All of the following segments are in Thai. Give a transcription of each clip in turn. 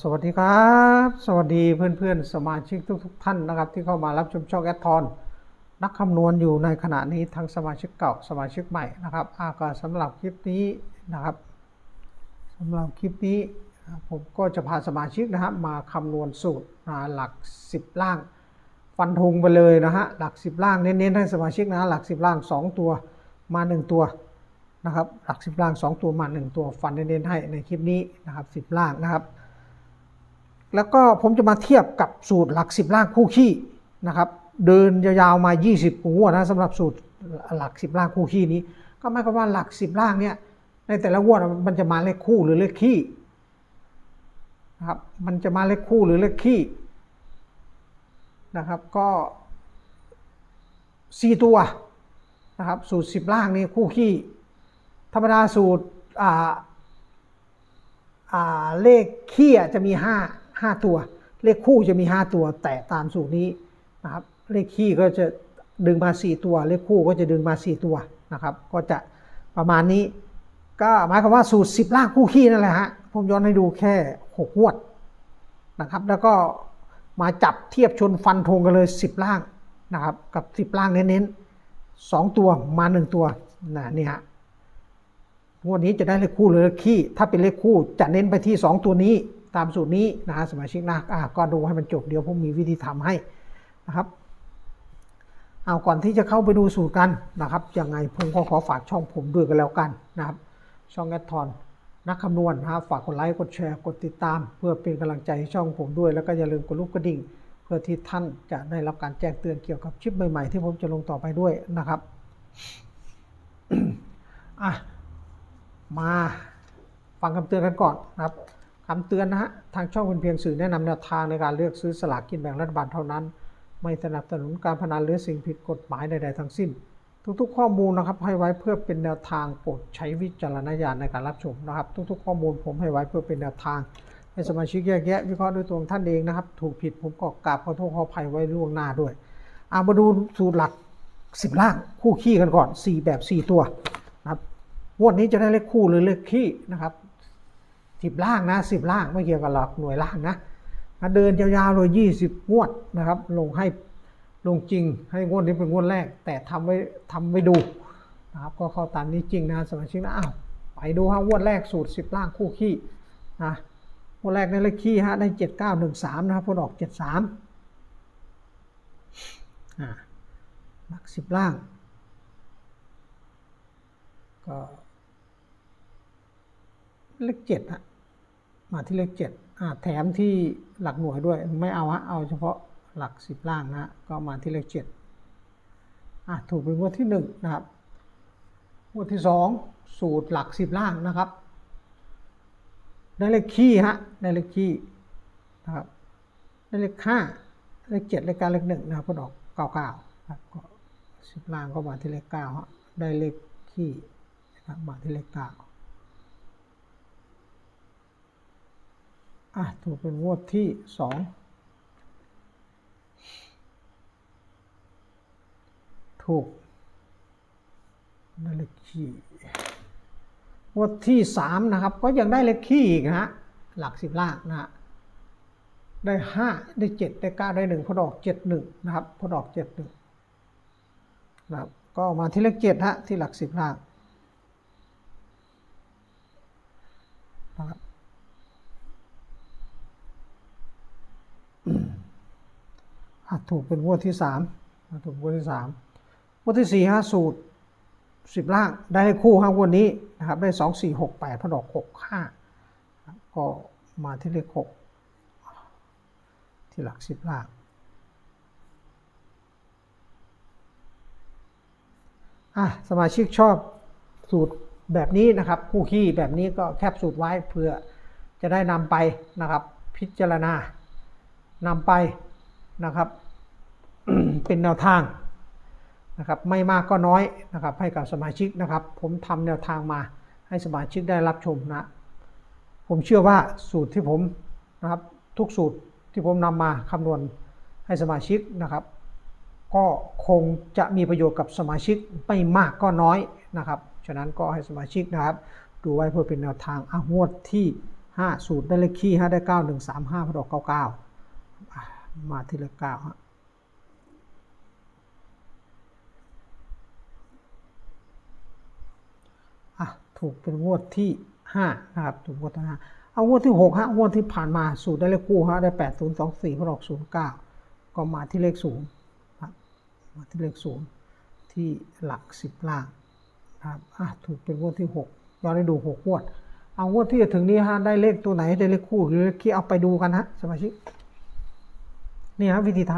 สวัสดีครับ สวัสดีเพื่อนๆ สมาชิกทุกๆท่านนะครับ ที่เข้ามารับชมช่องแอดทอนนักคำนวณอยู่ในขณะนี้ทั้งสมาชิกเก่าสมาชิกใหม่นะครับอาก็สำหรับคลิปนี้นะครับสำหรับคลิปนี้ผมก็จะพาสมาชิกนะครับมาคำนวณสูตรหลัก 10 ล่าง ฟันธงไปเลยนะฮะหลัก 10 ล่างเน้นๆให้สมาชิกนะหลัก 10 ล่าง 2 ตัวมา 1 ตัวนะครับหลัก 10 ล่าง 2 ตัวมา 1 ตัวฟันเน้นๆให้ในคลิปนี้นะครับ10 ล่างนะครับ แล้วก็ผมจะมาเทียบกับสูตรหลัก 10 ล่างคู่ขี้นะครับ เดินยาวๆมา 20งวนะสำหรับสูตรหลัก 10 ล่างคู่ขี้นี้ ก็หมายความว่าหลัก 10 ล่างเนี่ยในแต่ละงวดมันจะมาเลขคู่หรือเลขขี้นะครับมันจะมาเลขคู่หรือเลขขี้นะครับก็ 4 ตัวนะครับสูตร 10 ล่างนี่คู่ขี้ธรรมดาสูตรอ่าอ่าเลขขี้จะมี 5 5 ตัว เลขคู่จะมี 5 ตัว แต่ตามสูตรนี้นะครับ เลขขี้ก็จะดึงมา 4 ตัว เลขคู่ก็จะดึงมา 4 ตัวนะครับ ก็จะประมาณนี้ ก็หมายความว่าสูตร 10 ล่างคู่ขี้นั่นแหละฮะ ผมย้อนให้ดูแค่ 6 งวดนะครับ แล้วก็มาจับเทียบชนฟันธงกันเลย 10 ล่างนะครับ กับ 10 ล่างเน้นๆ2ตัวมา 1 ตัวนะนี่ฮะงวดนี้จะได้เลขคู่หรือเลขขี้ ถ้าเป็นเลขคู่จะเน้นไปที่ 2 ตัวนี้ ตามสูตรนี้นะฮะสมาชิกนะอะก็ดูให้มันจบเดี๋ยวผมมีวิธีทำให้นะครับเอาก่อนที่จะเข้าไปดูสูตรกันนะครับยังไงผมก็ขอฝากช่องผมด้วยกันแล้วกันนะครับ ช่องแอดทอนนักคำนวณนะครับฝากกดไลค์กดแชร์กดติดตาม เพื่อเป็นกำลังใจให้ช่องผมด้วย แล้วก็อย่าลืมกดลูกกระดิ่ง เพื่อที่ท่านจะได้รับการแจ้งเตือนเกี่ยวกับคลิปใหม่ๆ ที่ผมจะลงต่อไปด้วยนะครับอะมาฟังคำเตือนกันก่อนนะครับ คำเตือนนะฮะ ทางช่องเป็นเพียงสื่อแนะนำแนวทางในการเลือกซื้อสลากกินแบ่งรัฐบาลเท่านั้น ไม่สนับสนุนการพนันหรือสิ่งผิดกฎหมายใดๆทั้งสิ้น ทุกๆ ข้อมูลนะครับให้ไว้เพื่อเป็นแนวทางโปรดใช้วิจารณญาณในการรับชมนะครับ ทุกๆ ข้อมูลผมให้ไว้เพื่อเป็นแนวทาง ให้สมาชิกแยกแยะวิเคราะห์ด้วยตัวของท่านเองนะครับ ถูกผิดผมก็กราบขอโทษขออภัยไว้ล่วงหน้าด้วยเอามาดูสูตรหลัก 10 ล่างคู่ขี้กันก่อน 4 แบบ 4 ตัวนะครับงวดนี้จะได้เลขคู่หรือเลขขี้นะครับ สิบล่างนะสิบล่างไม่เกี่ยวกับหลักหน่วยล่างนะเดินยาวๆเลยยี่สิบงวดนะครับ ลงให้ลงจริงให้งวดนี้เป็นงวดแรก แต่ทำไว้ทำไว้ดูนะครับก็เข้าตามนี้จริงนะสมาชิกนะอ้าวไปดูฮะงวดแรกสูตรสิบล่างคู่ขี้นะงวดแรกในเลขขี้ฮะได้เจ็ดเก้าหนึ่งสามนะครับผลออกเจ็ดสามอ่าหลักสิบล่าง ก็เลขเจ็ดอะ มาที่เลขเจ็ดแถมที่หลักหน่วยด้วยไม่เอาฮะเอาเฉพาะหลักสิบล่างนะก็มาที่เลขเจ็ดอะถูกเป็นงวดที่หนึ่งนะครับงวดที่สองสูตรหลักสิบล่างนะครับ ได้เลขขี้ฮะได้เลขขี้นะครับได้เลขห้าเลขเจ็ดเลขเก้าเลขหนึ่งนะครับก็ดอกเก้าเก้าครับก็สิบล่างก็มาที่เลขเก้าฮะได้เลขขี้นะครับมาที่เลขเก้า อะถูกเป็นงวดที่สองถูกได้เลขขี้งวดที่สามนะครับ ก็ยังได้เลขขี้อีกนะฮะหลักสิบล่างนะฮะได้ห้าได้เจ็ดได้เก้าได้หนึ่งพอดอกเจ็ดหนึ่งนะครับพอดอกเจ็ดหนึ่งนะครับก็มาที่เลขเจ็ดฮะที่หลักสิบล่างนะครับ อะ ถูกเป็นงวดที่สามถูกงวดที่สามงวดที่สี่ฮะสูตรสิบล่างได้คู่ห้างวดนี้นะครับ ได้สองสี่หกแปดพอดอกหกห้าก็มาที่เลขหกที่หลักสิบล่างอะสมาชิกชอบสูตรแบบนี้นะครับ คู่ขี้แบบนี้ก็แคปสูตรไว้เพื่อจะได้นำไปนะครับ พิจารณานำไป นะครับ เป็นแนวทางนะครับไม่มากก็น้อยนะครับให้กับสมาชิกนะครับ ผมทำแนวทางมาให้สมาชิกได้รับชมนะผมเชื่อว่าสูตรที่ผมนะครับทุกสูตรที่ผมนำมาคำนวณให้สมาชิกนะครับ ก็คงจะมีประโยชน์กับสมาชิกไม่มากก็น้อยนะครับ ฉะนั้นก็ให้สมาชิกนะครับ ดูไว้เพื่อเป็นแนวทางอางวดที่ห้าสูตรได้เลขคี่ฮะได้เก้าหนึ่งสามห้าพอดอกเก้าเก้า มาที่เลขเก้าฮะอะถูกเป็นงวดที่ห้านะครับถูกงวดที่ห้าเอางวดที่หกฮะงวดที่ผ่านมาสูตรได้เลขคู่ฮะได้แปดศูนย์สองสี่พอดอกศูนย์เก้าก็มาที่เลขศูนย์ครับมาที่เลขศูนย์ที่หลักสิบล่างครับอะถูกเป็นงวดที่หกย้อนให้ดูหกงวด เอางวดที่จะถึงนี้ฮะได้เลขตัวไหนได้เลขคู่หรือเลขคี่เอาไปดูกันฮะสมาชิก นี่ฮะวิธีท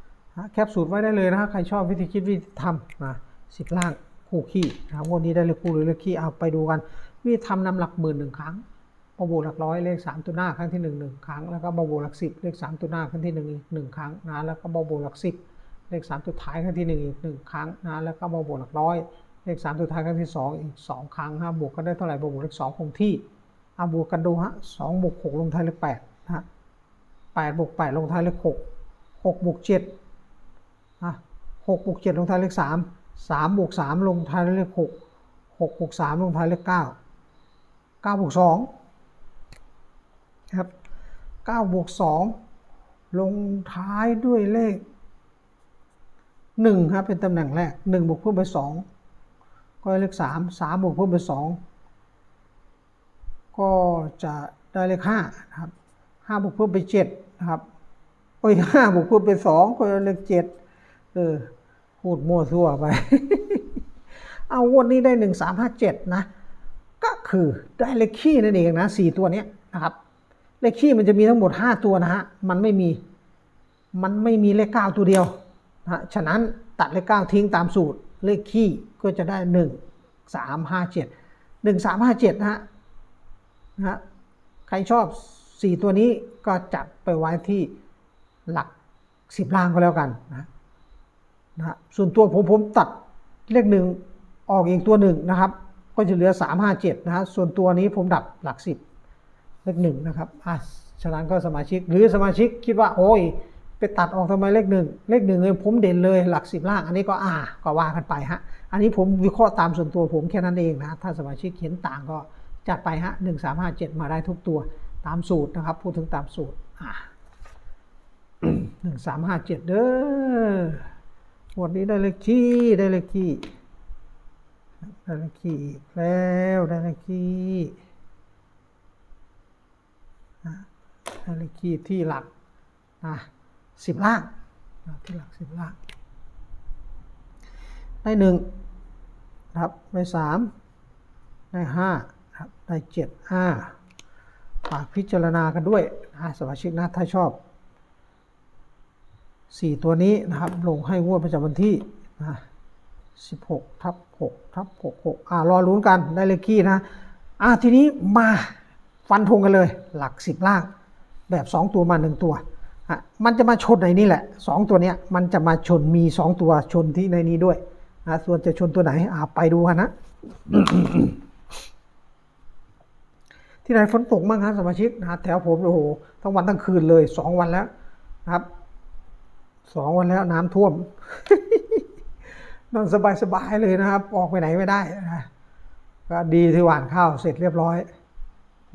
ำแคปสูตรไว้ได้เลยนะฮะใครชอบวิธีคิดวิธีทำนะสิบล่างคู่ขี้นะครับงวดนี้ได้เลขคู่หรือเลขคี่เอาไปดูกัน วิธีทำนำหลักหมื่นหนึ่งครั้งบวกหลักร้อยเลขสามตัวหน้าครั้งที่หนึ่งหนึ่งครั้งแล้วก็บวกหลักสิบเลขสามตัวหน้าครั้งที่หนึ่งอีกหนึ่งครั้งนะแล้วก็บวกหลักสิบเลขสามตัวท้ายครั้งที่หนึ่งอีกหนึ่งครั้งนะแล้วก็บวกหลักร้อยเลขสามตัวท้ายครั้งที่สองอีกสองครั้งฮะบวกกันได้เท่าไหร่บวกเลขสองคงที่เอาบวกกันดูฮะสองบวกหกลงท้ายเลขแปดฮะแปดบวกแปดลงท้ายเลขหก หกบวกเจ็ดฮะหกบวกเจ็ดลงท้ายเลขสามสามบวกสามลงท้ายเลขหกหกบวกสามลงท้ายเลขเก้าเก้าบวกสองครับเก้าบวกสองลงท้ายด้วยเลขหนึ่งครับเป็นตำแหน่งแรกหนึ่งบวกเพิ่มไปสองก็เลขสามสามบวกเพิ่มเป็นสองก็จะได้เลขห้านะครับห้าบวกเพิ่มเป็นเจ็ดนะครับ โอ้ยห้าบวกเพิ่มเป็นสองก็ได้เลขเจ็ดเออพูดมั่วซั่วไป เอาวันนี้ได้หนึ่งสามห้าเจ็ดนะ ก็คือได้เลขขี้นั่นเองนะสี่ตัวเนี้ยนะครับ เลขขี้มันจะมีทั้งหมดห้าตัวนะฮะ มันไม่มี มันไม่มีเลขเก้าตัวเดียวนะฮะฉะนั้นตัดเลขเก้าทิ้งตามสูตร เลขขี้ก็จะได้หนึ่งสามห้าเจ็ดหนึ่งสามห้าเจ็ดนะฮะนะฮะใครชอบสี่ตัวนี้ก็จัดไปไว้ที่ หลักสิบล่างก็แล้วกันนะนะฮะส่วนตัวผมผมตัดเลขหนึ่งออกอีกตัวหนึ่งนะครับ ก็จะเหลือสามห้าเจ็ดนะฮะส่วนตัวนี้ผมดับหลักสิบเลขหนึ่งนะครับอะฉะนั้นก็สมาชิกหรือสมาชิกคิดว่าโอ้ยไปตัดออกทำไมเลขหนึ่งเลขหนึ่งเลยผมเด่นเลยหลักสิบล่าง อันนี้ก็อ่าก็ว่ากันไปฮะอันนี้ผมวิเคราะห์ตามส่วนตัวผมแค่นั้นเองนะถ้าสมาชิกเห็นต่างก็จัดไปฮะหนึ่งสามห้าเจ็ดมาได้ทุกตัวตามสูตรนะครับ พูดถึงตามสูตรอ่า หนึ่งสามห้าเจ็ดเด้อวันนี้ได้เลขที่ได้เลขที่ได้เลขที่อีกแล้วได้เลขที่ได้เลขคี่ที่หลักนะสิบล่างที่หลักสิบล่าง ได้หนึ่งครับได้สามได้ห้าครับได้เจ็ดห้าฝากพิจารณากันด้วยนะสมาชิกนะถ้าชอบ สี่ตัวนี้นะครับ ลงให้งวดประจำวันที่นะสิบหกทับหกทับหกหกอ่ารอลุ้นกันได้เลขคี่นะอ่าทีนี้มาฟันธงกันเลย หลักสิบล่าง แบบ 2 ตัวมา 1 ตัวอะมันจะมาชนในนี้แหละ 2 ตัวเนี้ยมันจะมาชนมี 2 ตัวชนที่ในนี้ด้วยนะส่วนจะชนตัวไหนอ่าไปดูกันนะที่ไหนฝนตกบ้างครับสมาชิกนะแถวผมโอ้โหทั้งวันทั้งคืนเลย 2 วันแล้วนะครับ 2วันแล้วน้ำท่วมนอนสบายๆเลยนะครับ ออกไปไหนไม่ได้นะก็ดีที่หวานข้าวเสร็จเรียบร้อย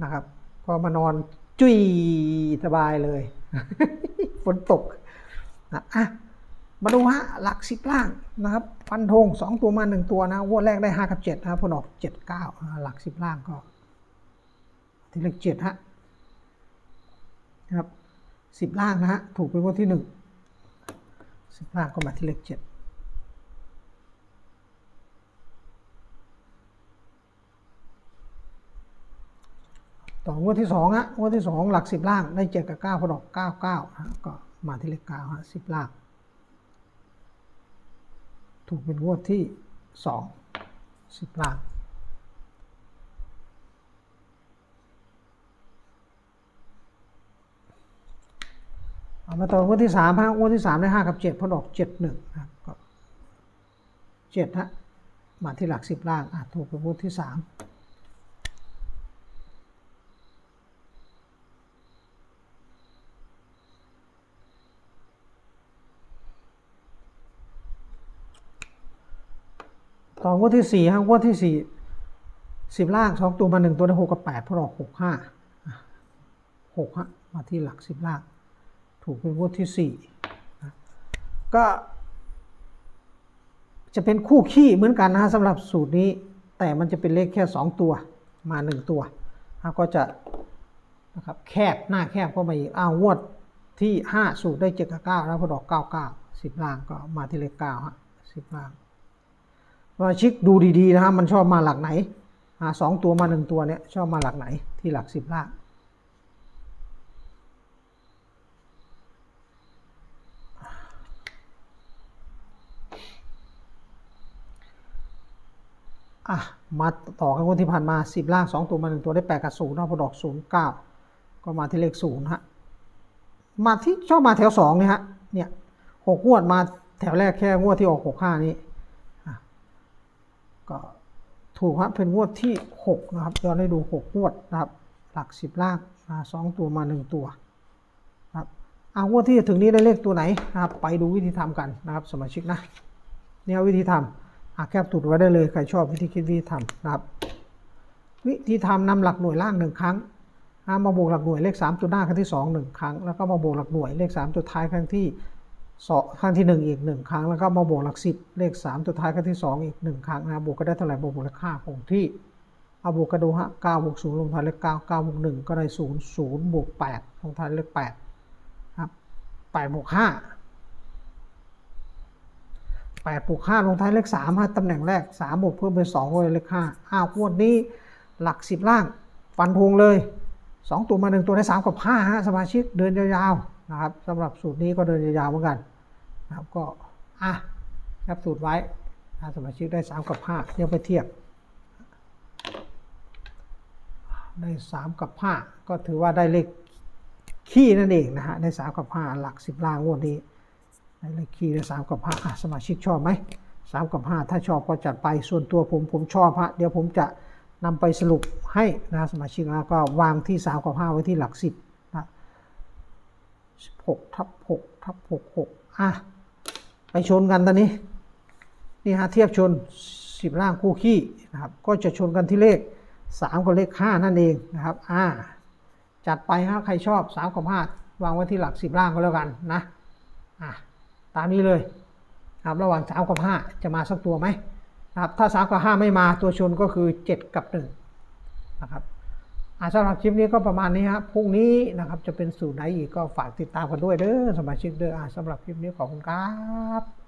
นะครับ ก็มานอนจุยสบายเลยฝนตกนะอะมาดูฮะหลักสิบล่างนะครับฟันธงสองตัวมาหนึ่งตัวนะงวแรกได้ห้ากับเจ็ดนะครับผลออกเจ็ดเก้าหลักสิบล่างก็ ที่เลขเจ็ดฮะนะครับสิบล่างนะฮะถูกเป็นงวที่หนึ่ง สิบล่างก็มาที่เลขเจ็ดต่องวดที่สองฮะงวดที่สองหลักสิบล่างได้เจ็ดกับเก้าพอดอกเก้าเก้าฮะก็มาที่เลขเก้าฮะสิบล่าง ถูกเป็นงวดที่สองสิบล่าง เอามาต่องวดที่สามฮะงวดที่สามได้ห้ากับเจ็ดพอดอกเจ็ดหนึ่งครับก็เจ็ดฮะมาที่หลักสิบล่างอะถูกเป็นงวดที่สามต่องวดที่สี่ฮะงวดที่สี่สิบล่างสองตัวมาหนึ่งตัวได้หกกับแปดพอดอกหกห้าหกฮะมาที่หลักสิบล่าง ถูกเป็นงวดที่สี่ก็จะเป็นคู่ขี้เหมือนกันนะฮะสำหรับสูตรนี้ แต่มันจะเป็นเลขแค่สองตัวมาหนึ่งตัวนะก็จะนะครับแคบหน้าแคบเข้ามาอีกอ้าววดที่ห้าสูตรได้เจ็ดกับเก้าแล้วพอดอกเก้าเก้าสิบล่างก็มาที่เลขเก้าฮะสิบล่างสมาชิกดูดีๆนะฮะมันชอบมาหลักไหนอ่าสองตัวมาหนึ่งตัวเนี่ยชอบมาหลักไหนที่หลักสิบล่าง อะมาต่อกันคนที่ผ่านมา 10 ล่าง 2 ตัวมา 1 ตัวได้8กับ0นะพอดอก 0 9 ก็มาที่เลข0ฮะมาที่ชอบมาแถว2เนี่ยฮะเนี่ยหกงวดมาแถวแรกแค่งวดที่ออก 65 นี้ก็ถูกฮะเป็นงวดที่ 6 นะครับย้อนให้ดู 6 งวดนะครับ หลัก 10 ล่างอ่าสองตัวมา 1 ตัวนะครับเอางวดที่จะถึงนี้ได้เลขตัวไหนนะครับ ไปดูวิธีทำกันนะครับสมาชิกนะเนี่ยวิธีทำอา แคปตุดไว้ได้เลยใครชอบวิธีคิดวิธีทำนะครับ วิธีทำนำหลักหน่วยล่างหนึ่งครั้งมาบวกหลักหน่วยเลข3ตัวหน้าครั้งที่2หนึ่งครั้งแล้วก็มาบวกหลักหน่วยเลข3ตัวท้ายครั้งที่สองครั้งที่ 1 อีก 1 ครั้ง แล้วก็มาบวกหลัก 10 เลข3ตัวท้ายครั้งที่ 2 อีก 1 ครั้งนะครับบวกก็ได้เท่าไหร่บวกบวกเลขค่าคงที่เอาบวกกระดูฮะ9บวก0ลงท้ายเลข9 9บวก1ก็ได้0 0บวก8ลงท้ายเลข8ครับ8บวก5 แปดบวกห้าลงท้ายเลขสามฮะตำแหน่งแรกสามบวกเพิ่มเป็นสองเลยเลขห้าอ้าวงวดนี้หลักสิบล่าง ฟันธงเลยสองตัวมาหนึ่งตัวได้สามกับห้าฮะสมาชิกเดินยาวๆนะครับสำหรับสูตรนี้ก็เดินยาวๆเหมือนกันนะครับก็อะแคปสูตรไว้สมาชิกได้สามกับห้าเดี๋ยวไปเทียบได้สามกับห้าก็ถือว่าได้เลขขี้นั่นเองนะฮะได้สามกับห้าหลักสิบล่างงวดนี้ ในเลขคีย์สามกับห้าสมาชิกชอบไหมสามกับห้าถ้าชอบก็จัดไปส่วนตัวผมผมชอบฮะเดี๋ยวผมจะนำไปสรุปให้นะสมาชิกนะก็วางที่สามกับห้าไว้ที่หลักสิบนะหกทับหกทับหกหกอะไปชนกันตอนนี้นี่ฮะเทียบชนสิบล่างคู่ขี้นะครับก็จะชนกันที่เลขสามกับเลขห้านั่นเองนะครับอ่าจัดไปฮะใครชอบสามกับห้าวางไว้ที่หลักสิบล่างก็แล้วกันนะอะ ตามนี้เลยนะครับระหว่าง 3 กับ 5 จะมาสักตัวไหมนะครับถ้า 3 กับ 5 ไม่มาตัวชนก็คือ 7 กับ1นะครับอะสำหรับคลิปนี้ก็ประมาณนี้ครับพรุ่งนี้นะครับจะเป็นสูตรไหนอีกก็ฝากติดตามกันด้วยเด้อสมาชิกเด้ออะสำหรับคลิปนี้ขอบคุณครับ